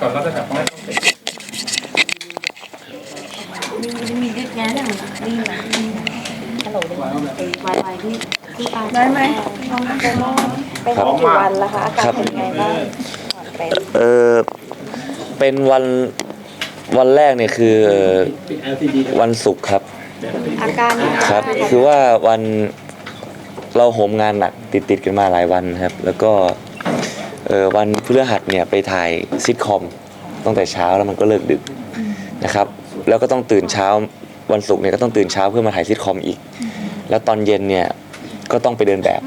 ก่อนเราจะแบบว่าต้องเสร็จมีมีเยอะแยะเลยดีไหมฮัลโหลได้ไวไฟที่ที่ตาได้ไหมน้องโตโน่เป็นมากี่วันแล้วคะอาการเป็นไงบ้างก่อนเป็นเออเป็นวันวันแรกเนี่ยคือปิด LCD วันศุกร์ครับ อาการครับ คือว่าวันเราโหมงานหนักติดติดๆกันมาหลายวันครับ แล้วก็ เออวันพฤหัสเนี่ยไปถ่ายซิทคอมตั้งแต่เช้าแล้วมันก็เลิกดึกนะครับแล้วก็ต้องตื่นเช้าวันศุกร์เนี่ยก็ต้องตื่นเช้าเพื่อมาถ่ายซิทคอมอีก แล้วตอนเย็นเนี่ยก็ต้องไปเดินแบบ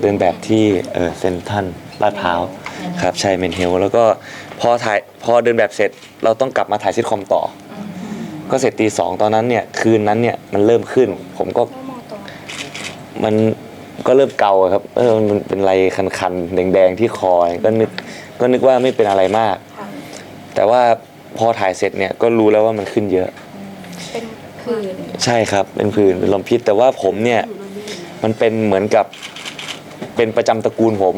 เดินแบบที่เออเซนทรันลาดพร้าวครับใช่เมนเฮลแล้วก็พอถ่ายพอเดินแบบเสร็จเราต้องกลับมาถ่ายซิทคอมต่อ ก็เสร็จตีสองตอนนั้นเนี่ยคืนนั้นเนี่ยมันเริ่มขึ้น ผมก็มัน ก็เริ่มเกาอะครับเออมันเป็นอะไรคันๆแดงๆที่คอก็นึกก็นึกว่าไม่เป็นอะไรมาก แต่ว่าพอถ่ายเสร็จเนี่ยก็รู้แล้วว่ามันขึ้นเยอะ เป็นผื่นใช่ครับ เป็นผื่นเป็นลมพิษ แต่ว่าผมเนี่ยมันเป็นเหมือนกับเป็นประจำตระกูลผม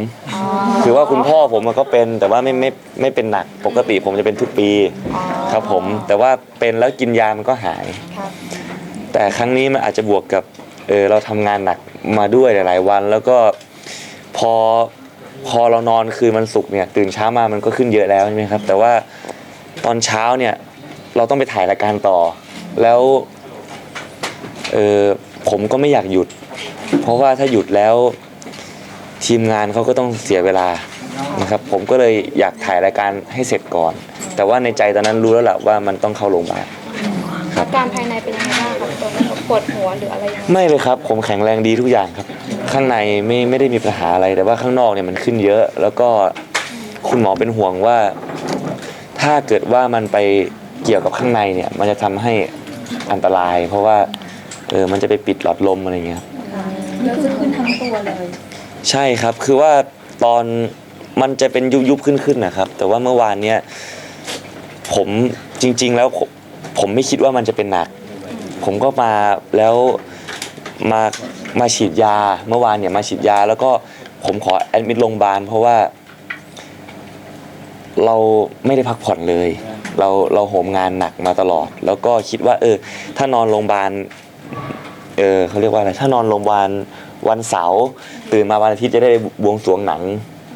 คือว่าคุณพ่อผมมันก็เป็นแต่ว่าไม่ไม่ไม่เป็นหนักปกติผมจะเป็นทุกปีครับผม แต่ว่าเป็นแล้วกินยามันก็หายครับแต่ครั้งนี้มันอาจจะบวกกับ เออเราทำงานหนักมาด้วยหลายๆวัน แล้วก็พอพอเรานอนคืนมันสุกร์เนี่ยตื่นเช้ามามันก็ขึ้นเยอะแล้วใช่ไหมครับ แต่ว่าตอนเช้าเนี่ยเราต้องไปถ่ายรายการต่อ แล้วเออผมก็ไม่อยากหยุด เพราะว่าถ้าหยุดแล้วทีมงานเขาก็ต้องเสียเวลานะครับผมก็เลยอยากถ่ายรายการให้เสร็จก่อน แต่ว่าในใจตอนนั้นรู้แล้วแหละว่ามันต้องเข้าโรงพยาบาล อาการภายใน ปวดหัวหรืออะไรยังไงไม่เลยครับ ผมแข็งแรงดีทุกอย่างครับ ข้างในไม่ไม่ได้มีปัญหาอะไรแต่ว่าข้างนอกเนี่ยมันขึ้นเยอะ แล้วก็คุณหมอเป็นห่วงว่า ถ้าเกิดว่ามันไปเกี่ยวกับข้างในเนี่ย มันจะทำให้อันตราย เพราะว่าเออมันจะไปปิดหลอดลมอะไรเงี้ยครับก็คือขึ้นทั้งตัวเลยใช่ครับ คือว่าตอนมันจะเป็นยุบยุบๆขึ้นขึ้นๆนะครับ แต่ว่าเมื่อวานเนี่ยผมจริง ๆ แล้วผมผมไม่คิดว่ามันจะเป็นหนัก ผมก็มาแล้วมามาฉีดยาเมื่อวานเนี่ยมาฉีดยา แล้วก็ผมขอแอดมิดโรงพยาบาลเพราะว่า เราไม่ได้พักผ่อนเลย เราเราโหมงานหนักมาตลอด แล้วก็คิดว่า เออ ถ้านอนโรงพยาบาลเออเขาเรียกว่าอะไรถ้านอนโรงพยาบาลวันเสาร์ตื่นมาวันอาทิตย์จะได้บวงสรวงหนัง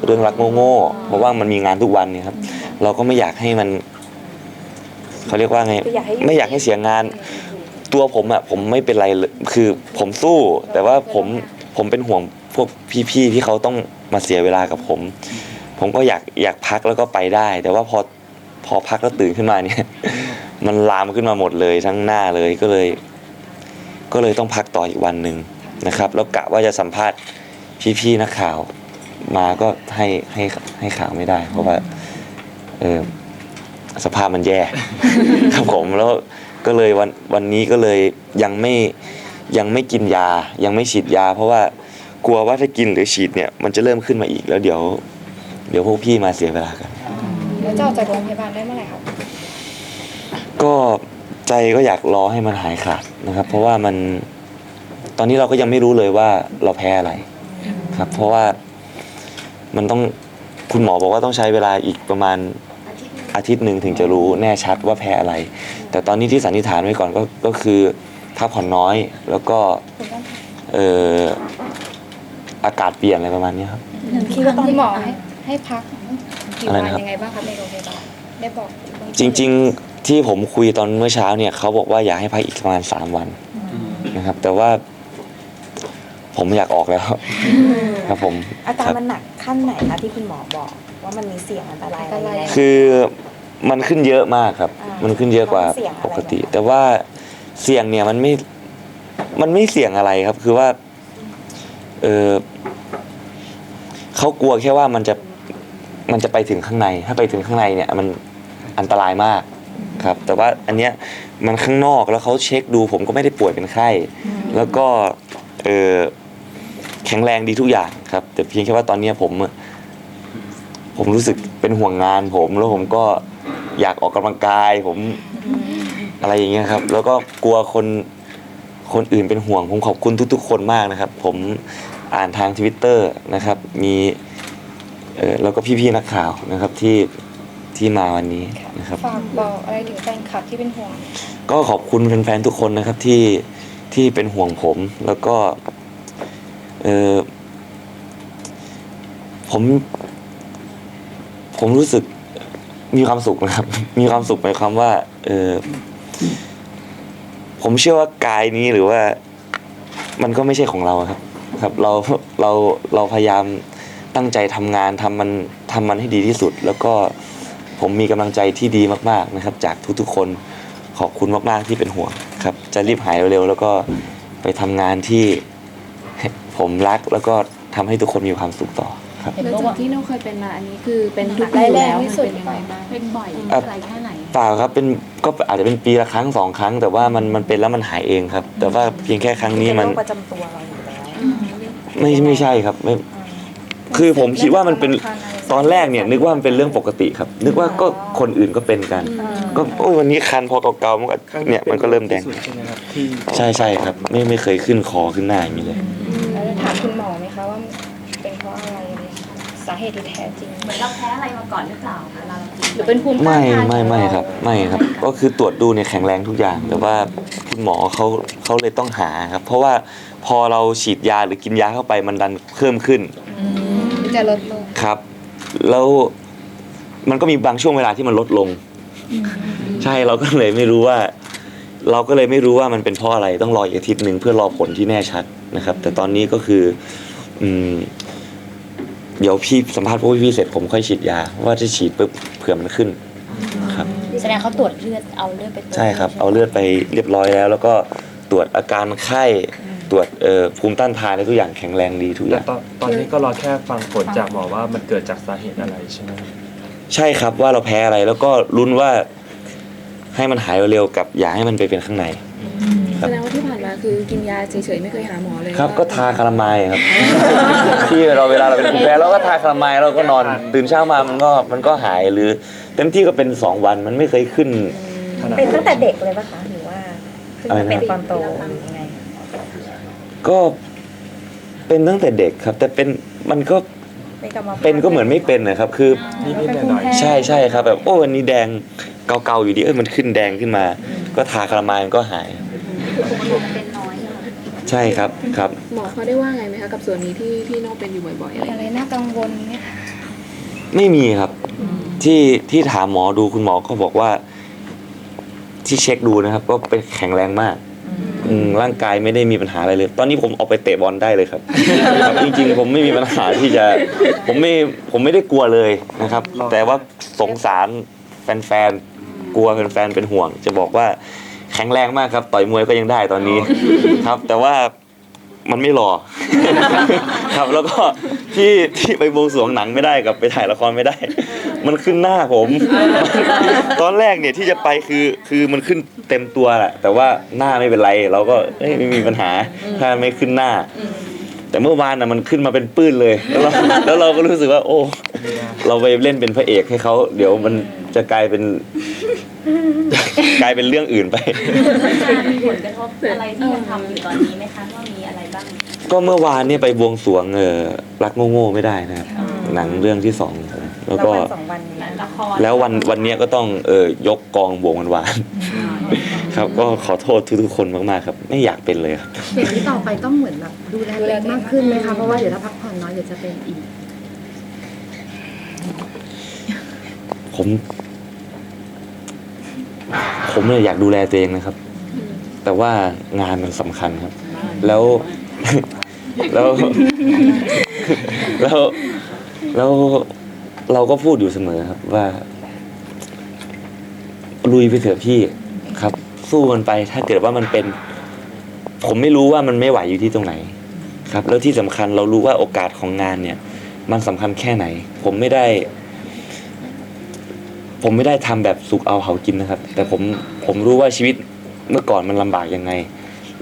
เรื่องรักโง่ๆเพราะว่ามันมีงานทุกวันเนี่ยครับ เราก็ไม่อยากให้มันเขาเรียกว่าไงไม่อยากให้เสียงาน ตัวผมอะผมไม่เป็นไรเลยคือผมสู้ แต่ว่าผมผมเป็นห่วงพวกพี่ๆที่เขาต้องมาเสียเวลากับผม ผมก็อยากอยากพักแล้วก็ไปได้ แต่ว่าพอพอพักแล้วตื่นขึ้นมาเนี่ย มันลามขึ้นมาหมดเลยทั้งหน้าเลยก็เลย ก็เลยต้องพักต่ออีกวันหนึ่งนะครับ แล้วกะว่าจะสัมภาษณ์พี่ๆนักข่าว มาก็ให้ให้ให้ข่าวไม่ได้ เพราะว่าเออสภาพมันแย่ ครับผมแล้ว ก็เลยวันวันนี้ก็เลยยังไม่ยังไม่กินยายังไม่ฉีดยา เพราะว่ากลัวว่าถ้ากินหรือฉีดเนี่ยมันจะเริ่มขึ้นมาอีกแล้วเดี๋ยว เดี๋ยวพวกพี่มาเสียเวลากัน แล้วจะออกจากโรงพยาบาลได้เมื่อไหร่ครับ ก็ใจก็อยากรอให้มันหายขาดนะครับ เพราะว่ามันตอนนี้เราก็ยังไม่รู้เลยว่าเราแพ้อะไรครับ เพราะว่ามันต้องคุณหมอบอกว่าต้องใช้เวลาอีกประมาณอาทิตย์หนึ่งถึงจะรู้แน่ชัดว่าแพ้อะไร แต่ตอนนี้ที่สันนิษฐานไว้ก่อนก็ก็คือพักผ่อนน้อยแล้วก็เอ่ออากาศเปลี่ยนอะไรประมาณนี้ครับ คิดว่าคุณหมอให้ให้พักกี่อะไรวันนะครับยังไงบ้างครับในโรงพยาบาลได้บอกจริง ๆที่ผมคุยตอนเมื่อเช้าเนี่ยเขาบอกว่าอยากให้พักอีกประมาณสามวันนะครับ แต่ว่าผมอยากออกแล้ว ครับผมอาการครับมันหนักขั้นไหนคะที่คุณหมอบอก ว่ามันมีเสี่ยงอันตรายอะไรยังไงคือ มันขึ้นเยอะมากครับ อ่ามัมันขึ้นเยอะกว่าแล้วมันเสี่ยงอะไรปกติแต่ว่าเสี่ยงเนี่ยมันไม่ มันไม่เสี่ยงอะไรครับ คือว่า เออเขากลัวแค่ว่ามันจะ มันจะไปถึงข้างใน ถ้าไปถึงข้างในเนี่ย มันอันตรายมากครับ แต่ว่าอันเนี้ยมันข้างนอกแล้วเขาเช็คดู ผมก็ไม่ได้ป่วยเป็นไข้ แล้วก็ เออแข็งแรงดีทุกอย่างครับ แต่เพียงแค่ว่าตอนเนี้ยผมอะผมรู้สึกเป็นห่วงงานผม แล้วผมก็ อยากออกกำลังกายผมอะไรอย่างเงี้ยครับ แล้วก็กลัวคนคนอื่นเป็นห่วง ผมขอบคุณทุก ๆ คนมากนะครับ ผมอ่านทางทวิตเตอร์นะครับ มีเออแล้วก็พี่ๆนักข่าวนะครับที่ที่มาวันนี้นะครับ ฝากบอกอะไรถึงแฟนคลับที่เป็นห่วง ก็ขอบคุณแฟนๆทุกคนนะครับที่ที่เป็นห่วงผมแล้วก็เออผม ผมรู้สึก มีความสุขนะครับ มีความสุขหมายความว่า เออผมเชื่อว่ากายนี้หรือว่า มันก็ไม่ใช่ของเราครับ ครับ เราเราเราพยายามตั้งใจทำงานทำมันทำมันให้ดีที่สุด แล้วก็ผมมีกำลังใจที่ดีมาก ๆนะครับ จากทุกๆคนขอบคุณมากๆที่เป็นห่วงครับ จะรีบหายเร็วๆแล้วก็ไปทำงานที่ผมรักแล้วก็ทำให้ทุกคนมีความสุขต่อ เห็นแล้วบอกจากว่าที่เราเคยเป็นมาอันนี้คือเป็นทุกร้ายแรงแล้วที่สุดมันเป็นยังไงบ้างเป็นบ่อยอะอะไรแค่ไหนเปล่าครับเป็นก็อาจจะเป็นปีละครั้งสองครั้ง แต่ว่ามันมันเป็นแล้วมันหายเองครับ แต่ว่าเพียงแค่ครั้งนี้เป็นมันโรคประจำตัวเราอยู่แล้วไม่ไม่ใช่ครับไม่คือผมคิดว่ามันเป็นตอนแรกเนี่ยนึกว่ามันเป็นเรื่องปกติครับ นึกว่าก็คนอื่นก็เป็นกัน ก็โอ้ยวันนี้คันพอเก่าๆมันก็เนี่ยมันก็เริ่มแดงที่สุดใช่ไหมครับที่ใช่ใช่ครับ ไม่ไม่เคยขึ้นคอขึ้นหน้าอย่างนี้เลยแล้วจะถามคุณหมอไหมคะว่าเป็นเพราะอะไร สาเหตุที่แท้จริง เหมือนเราแพ้อะไรมาก่อนหรือเปล่าเวลาเรากินหรือเป็นภูมิต้านไม่ทานไม่ไม่ครับไม่ครับ ก็คือตรวจดูเนี่ยแข็งแรงทุกอย่าง แต่ว่าคุณหมอเขาเขาเลยต้องหาครับ เพราะว่าพอเราฉีดยาหรือกินยาเข้าไปมันดันเพิ่มขึ้นมันจะลดลงครับ แล้วมันก็มีบางช่วงเวลาที่มันลดลง ใช่เราก็เลยไม่รู้ว่า เราก็เลยไม่รู้ว่ามันเป็นเพราะอะไรต้องรออีกอาทิตย์หนึ่งเพื่อรอผลที่แน่ชัดนะครับ แต่ตอนนี้ก็คืออืม เดี๋ยวพี่สัมภาษณ์พวกพี่ๆเสร็จผมค่อยฉีดยาว่าจะฉีดปุ๊บเผื่อมันขึ้น ครับ แสดงเขาตรวจเลือดเอาเลือดไปตรวจใช่ครับ เอาเลือดไปเรียบร้อยแล้ว แล้วก็ตรวจอาการไข้ตรวจเอ่อภูมิต้านทานอะไรทุกอย่างแข็งแรงดีทุกอแต่ย่าง ตอนตอนนี้ก็รอแค่ฟังผลจากหมอว่ามันเกิดจากสาเหตุอะไรใช่ไหมครับใช่ครับว่าเราแพ้อะไรแล้วก็ลุ้นว่าให้มันหายเร็วๆกับอย่าให้มันไปเป็นข้างใน ครัแสบดงว่าที่ผ่านมาคือกินยาเฉยๆไม่เคยหาหมอเลยครับว่าก็ทาคาราไมายครับ ที่เราเวลาเราเป็นภูมิแพ้เราก็ทาคาราไมายเราก็นอนตื่นเช้ามามันก็มันก็หายหรือเต็มที่ก็เป็นสองวันมันไม่เคยขึ้นขนาดเป็นตั้งแต่เด็กเลยปะคะหรือว่าเพิ่งอะไรมานะ เป็นตอนโตหรือยังไง ก็เป็นตั้งแต่เด็กครับ แต่เป็นมันก็เป็นกรรมพัธุ์ เป็นก็เหมือนไม่เป็นนะครับ คือนิดๆหน่อยใช่ใช่ครับแบบโอ้วันนี้แดงเกาๆอยู่ดีเอ้ยมันขึ้นแดงขึ้นมา ก็ทาคาราไมายมันก็หาย เป็นน้อยใช่ไหมใช่ครับครับ หมอเขาได้ว่าไงไหมคะกับส่วนนี้ที่ที่โน่เป็นอยู่บ่อยๆอะไรอย่างอะไรเงี้ยน่ากังวลไหมคะไม่มีครับ ที่ที่ถามหมอดูคุณหมอก็บอกว่า ที่เช็คดูนะครับก็เป็นแข็งแรงมาก อืมร่างกายไม่ได้มีปัญหาอะไรเลย ตอนนี้ผมออกไปเตะบอลได้เลยครับ ครับจริงๆ ผมไม่มีปัญหาที่จะ ผมไม่ผมไม่ได้กลัวเลยนะครับ แต่ว่าสงสารแฟนๆ กลัวแฟนๆ เป็นห่วง จะบอกว่า แข็งแรงมากครับ ต่อยมวยก็ยังได้ตอนนี้ครับ แต่ว่ามันไม่รอครับแล้วก็ที่ที่ไปบวงสรวงหนังไม่ได้กับไปถ่ายละครไม่ได้ มันขึ้นหน้าผม ตอนแรกเนี่ยที่จะไปคือคือมันขึ้นเต็มตัวแหละแต่ว่าหน้าไม่เป็นไร เราก็เอ้ยไม่มีปัญหาถ้าไม่ขึ้นหน้า แต่เมื่อวานน่ะมันขึ้นมาเป็นปื้นเลย แล้วเราแล้วเราก็รู้สึกว่า โอ้ เราไปเล่นเป็นพระเอกให้เขาเดี๋ยวมันจะกลายเป็น กลายเป็นเรื่องอื่นไป มีผลกระทบอะไรที่ยังทำอยู่ตอนนี้ไหมคะว่ามีอะไรบ้างก็เมื่อวานเนี่ยไปบวงสรวงเออรักโง่ๆไม่ได้นะครับหนังเรื่องที่สองของผมแล้วแล้วก็วันสองวันนี้ ละครแล้ววันวันเนี้ยก็ต้องเออยกกองบวงวันวานๆ ครับก็ขอโทษทุกๆคนมากๆครับไม่อยากเป็นเลยครับอย่างนี้ต่อไปต้องเหมือนแบบดูแลตัวเองมากขึ้นไหมคะเพราะว่าเดี๋ยวถ้าพักผ่อนน้อยเดี๋ยวจะเป็นอีก ผม ผมเนี่ยอยากดูแลตัวเองนะครับ แต่ว่างานมันสำคัญครับ แล้ว แล้ว แล้วแล้วเราก็พูดอยู่เสมอครับว่าลุยไปเถอะพี่ครับ สู้มันไป ถ้าเกิดว่ามันเป็น ผมไม่รู้ว่ามันไม่ไหวอยู่ที่ตรงไหน ครับ แล้วที่สำคัญเรารู้ว่าโอกาสของงานเนี่ย มันสำคัญแค่ไหน ผมไม่ได้ ผมไม่ได้ทำแบบสุกเอาเผากินนะครับ แต่ผมผมรู้ว่าชีวิตเมื่อก่อนมันลำบากยังไง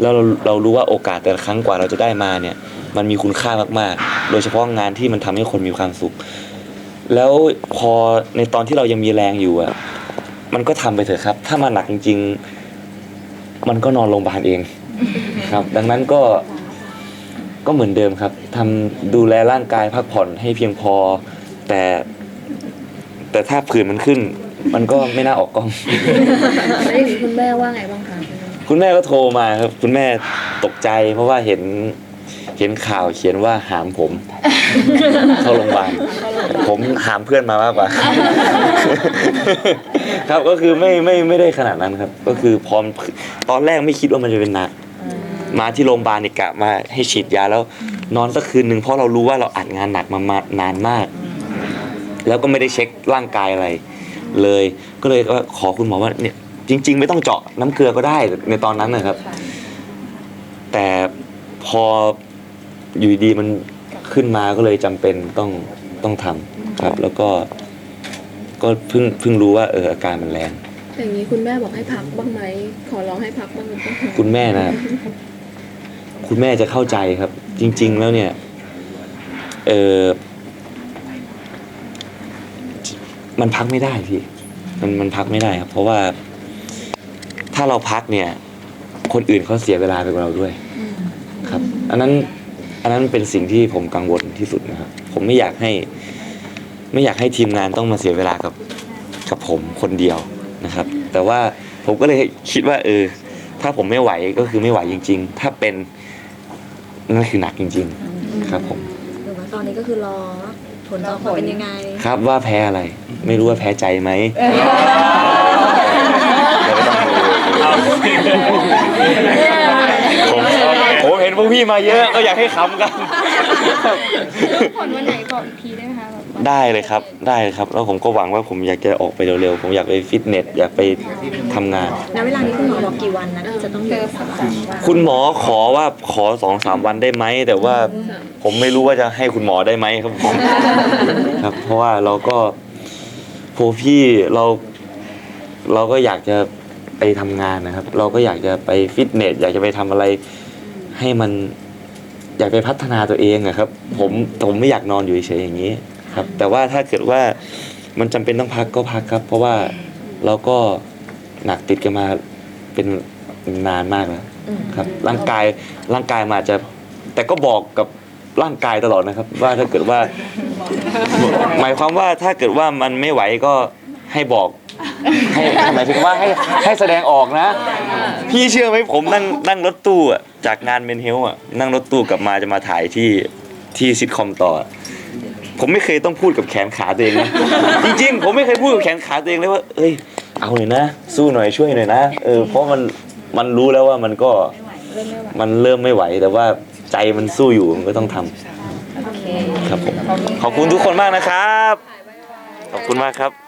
แล้วเราเรารู้ว่าโอกาสแต่ละครั้งกว่าเราจะได้มาเนี่ย มันมีคุณค่ามากๆ โดยเฉพาะงานที่มันทำให้คนมีความสุข แล้วพอในตอนที่เรายังมีแรงอยู่อะมันก็ทำไปเถอะครับ ถ้ามันหนักจริงๆ มันก็นอนโรงพยาบาลเองครับ ดังนั้นก็ก็เหมือนเดิมครับทำดูแลร่างกายพักผ่อนให้เพียงพอ แต่ แต่ถ้าผื่นมันขึ้น มันก็ไม่น่าออกกล้อง แล้วอย่างนี้คุณแม่ว่าไงบ้างคะ คุณแม่ก็โทรมาครับ คุณแม่ตกใจเพราะว่าเห็น เห็นข่าวเขียนว่าหามผม เข้าโรงพยาบาลผมหามเพื่อนมามากกว่า ครับก็คือไม่ไม่ไม่ได้ขนาดนั้นครับ ก็คือพร้อมตอนแรกไม่คิดว่ามันจะเป็นหนัก มาที่โรงพยาบาลเนี่ยกะมาให้ฉีดยาแล้วนอนสักคืนหนึ่งเพราะเรารู้ว่าเราอัดงานหนักมามานานมาก แล้วก็ไม่ได้เช็คร่างกายอะไร เลยก็เลยว่าขอคุณหมอว่าเนี่ยจริง ๆ ไม่ต้องเจาะน้ำเกลือก็ได้ในตอนนั้นนะครับ แต่พอ อยู่ดีๆมันขึ้นมาก็เลยจำเป็นต้องต้องทำครับ แล้วก็ก็เพิ่งเพิ่งรู้ว่าเอออาการมันแรง แต่อย่างนี้คุณแม่บอกให้พักบ้างไหม ขอร้องให้พักบ้างหรือเปล่าคุณแม่นะครับ คุณแม่จะเข้าใจครับ จริง ๆ แล้วเนี่ย เออมันพักไม่ได้พี่ มันมันพักไม่ได้ครับ เพราะว่าถ้าเราพักเนี่ย คนอื่นเขาเสียเวลาไปกว่าเราด้วย ครับ อันนั้น อันนั้นเป็นสิ่งที่ผมกังวลที่สุดนะครับ ผมไม่อยากให้ ไม่อยากให้ทีมงานต้องมาเสียเวลากับกับผมคนเดียวนะครับ แต่ว่าผมก็เลยคิดว่า เออ ถ้าผมไม่ไหวก็คือไม่ไหวจริง ๆ ถ้าเป็นนั่นคือหนักจริง ๆ ครับ ผมหรือว่าตอนนี้ก็คือรอว่าผลออกมาเป็นยังไง ครับว่าแพ้อะไร ไม่รู้ว่าแพ้ใจไหมผม ผมเห็นพวกพี่มาเยอะก็อยากให้ขำกัน ผลวันไหนบอกอีกทีได้ไหมคะแบบว่าได้เลยครับได้เลยครับ แล้วผมก็หวังว่าผมอยากจะออกไปเร็วๆ ผมอยากไปฟิตเนส อยากไปทำงาน ณเวลานี้คุณหมอบอกกี่วันนะที่จะต้องอยู่สามวันคุณหมอขอว่าขอสองสามวันได้ไหม แต่ว่าผมไม่รู้ว่าจะให้คุณหมอได้ไหมครับผม ครับ เพราะว่าเราก็โพพี่เรา เราก็อยากจะไปทำงานนะครับ เราก็อยากจะไปฟิตเนส อยากจะไปทำอะไร ให้มันอยากไปพัฒนาตัวเองอะครับ ผมผมไม่อยากนอนอยู่เฉยๆอย่างนี้ครับ แต่ว่าถ้าเกิดว่ามันจำเป็นต้องพักก็พักครับ เพราะว่าเราก็หนักติดกันมาเป็นนานมากแล้วครับ ร่างกายร่างกายมันอาจจะ แต่ก็บอกกับร่างกายตลอดนะครับ ว่าถ้าเกิดว่า หมายความว่าถ้าเกิดว่ามันไม่ไหวก็ให้บอก ให้หมายถึงว่าให้ให้แสดงออกนะ พี่เชื่อไหมผมนั่งนั่งรถตู้อะจากงานเมนเฮลอะนั่งรถตู้กลับมาจะมาถ่ายที่ที่ซิทคอมต่อ ผมไม่เคยต้องพูดกับแขนขาตัวเองนะจริงๆ ผมไม่เคยพูดกับแขนขาตัวเองเลยว่า เอ้ย เอาหน่อยนะ สู้หน่อยช่วยหน่อยนะเออเพราะมันมันรู้แล้วว่ามันก็มันเริ่มไม่ไหวแต่ว่าใจมันสู้อยู่มันก็ต้องทำครับผมขอบคุณทุกคนมากนะครับ ขอบคุณมากครับ